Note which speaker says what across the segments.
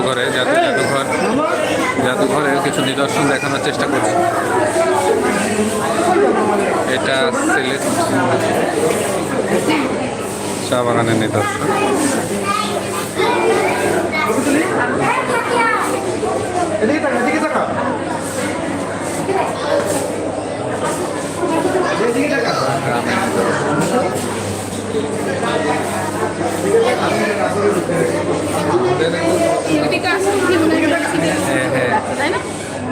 Speaker 1: জাদুঘরে জাতীয় জাদুঘর। জাদুঘরের কিছু নিদর্শন দেখানোর চেষ্টা করছি। এটা সিলেট চা বাগানের নিদর্শন।
Speaker 2: এদিকে তাকা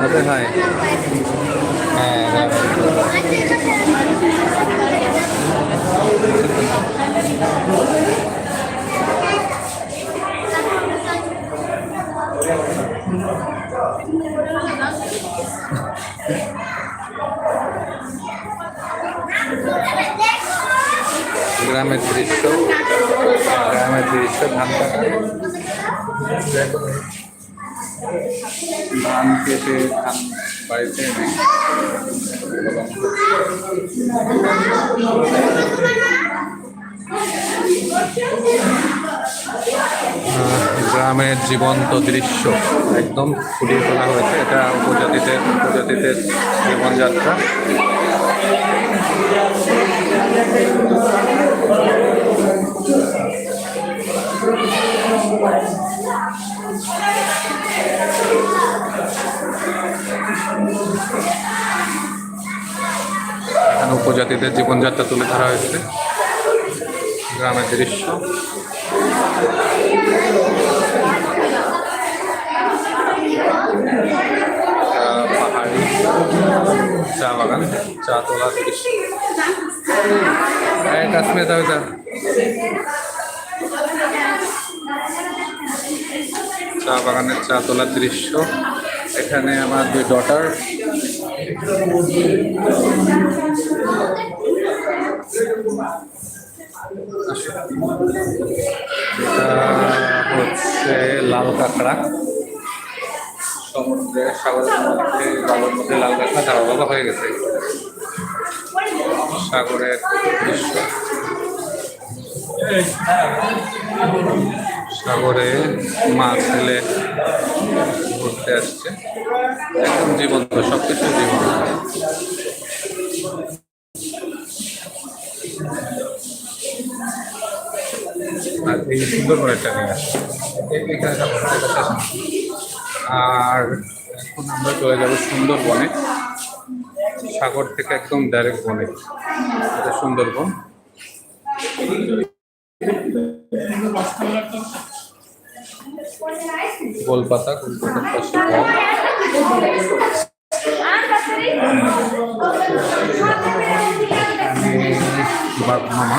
Speaker 1: হতে হয়। গ্রামের দৃশ্য গ্রামের দৃশ্য ধান ধান কেটে ধান বাড়িতে এনে গ্রামের জীবন্ত দৃশ্য একদম ফুটিয়ে তোলা হয়েছে। এটা উপজাতিদের উপজাতিদের জীবনযাত্রা। এখানে উপজাতিদের জীবনযাত্রা তুলে ধরা হয়েছে। গ্রামের দৃশ্য। পাহাড়ি চা বাগান, চা তোলার দৃশ্য। কাশ্মীর এটা চা বাগানের চা তোলার দৃশ্য। এখানে আমার দুই ডটার হচ্ছে লাল কাঁকড়া। সমুদ্রে সাগরের মধ্যে, জলের মধ্যে লাল কাঁকড়া বাবা হয়ে গেছে। সাগরের দৃশ্য। সাগরে মাছ ছেলে ঘুরতে আসছে। একদম জীবন্ত সব কিছু জীবন্ত। আর একটা এখানে। আর এখন আমরা চলে যাব সুন্দরবনে। সাগর থেকে একদম ডাইরেক্ট বনে। সুন্দরবন। মামা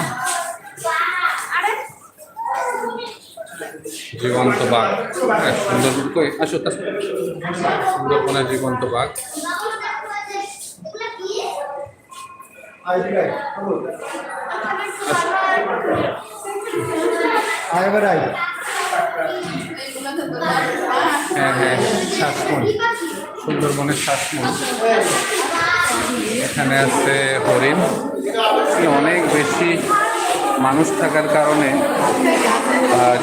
Speaker 1: জীবন্ত বাঘ। হ্যাঁ, সুন্দরবন কই আসো সুন্দরবনের জীবন্ত বাঘ।
Speaker 2: আয় আয়।
Speaker 1: হ্যাঁ হ্যাঁ শ্বাসমূল সুন্দরবনের শ্বাসমূল এখানে আছে হরিণ। অনেক বেশি মানুষ থাকার কারণে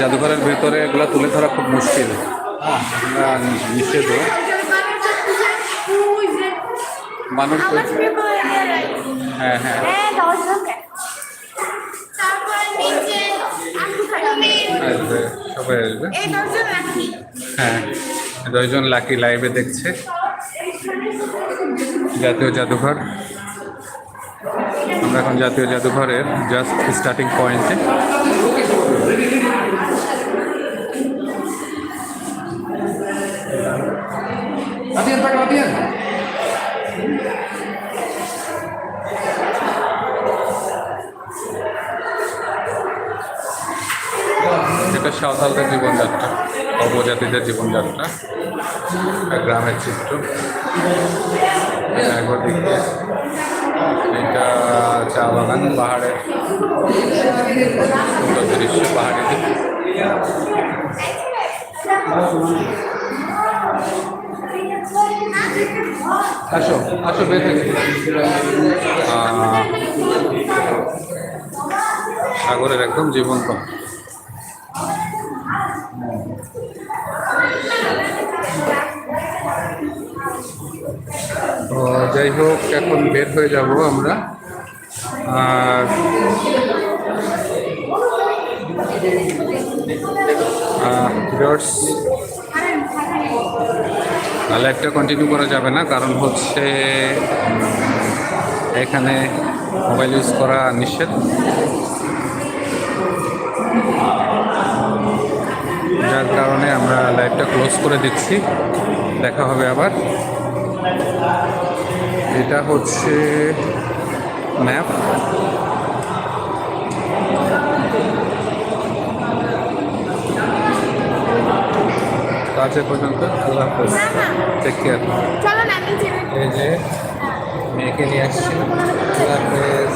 Speaker 1: জাদুঘরের ভেতরে এগুলো তুলে ধরা খুব মুশকিল। হ্যাঁ নিষেধ। মানুষ হ্যাঁ হ্যাঁ। আসবে, সবাই আসবে। হ্যাঁ দশজন লাকি লাইভে দেখছে। জাতীয় জাদুঘর। আমরা এখন জাতীয় জাদুঘরের জাস্ট স্টার্টিং পয়েন্টে সাঁওতালদের জীবনযাত্রা উপজাতিদের জীবনযাত্রা গ্রামের চিত্র। একবার দেখতে এটা চা বাগান পাহাড়ের সুন্দর দৃশ্য পাহাড়িতে আসো আসো সাগরের একদম জীবন্ত। তো যাই হোক, এখন বের হয়ে যাব আমরা। আর লাইভটা কন্টিনিউ করা যাবে না, কারণ হচ্ছে এখানে মোবাইল ইউজ করা নিষেধ। যার কারণে আমরা লাইভটা ক্লোজ করে দিচ্ছি। দেখা হবে আবার। এটা হচ্ছে ম্যাপ কাছে পর্যন্ত আল্লাহ হাফেজ। টেক কেয়ার এই যে মেয়েকে নিয়ে আসছি। আল্লাহ হাফেজ।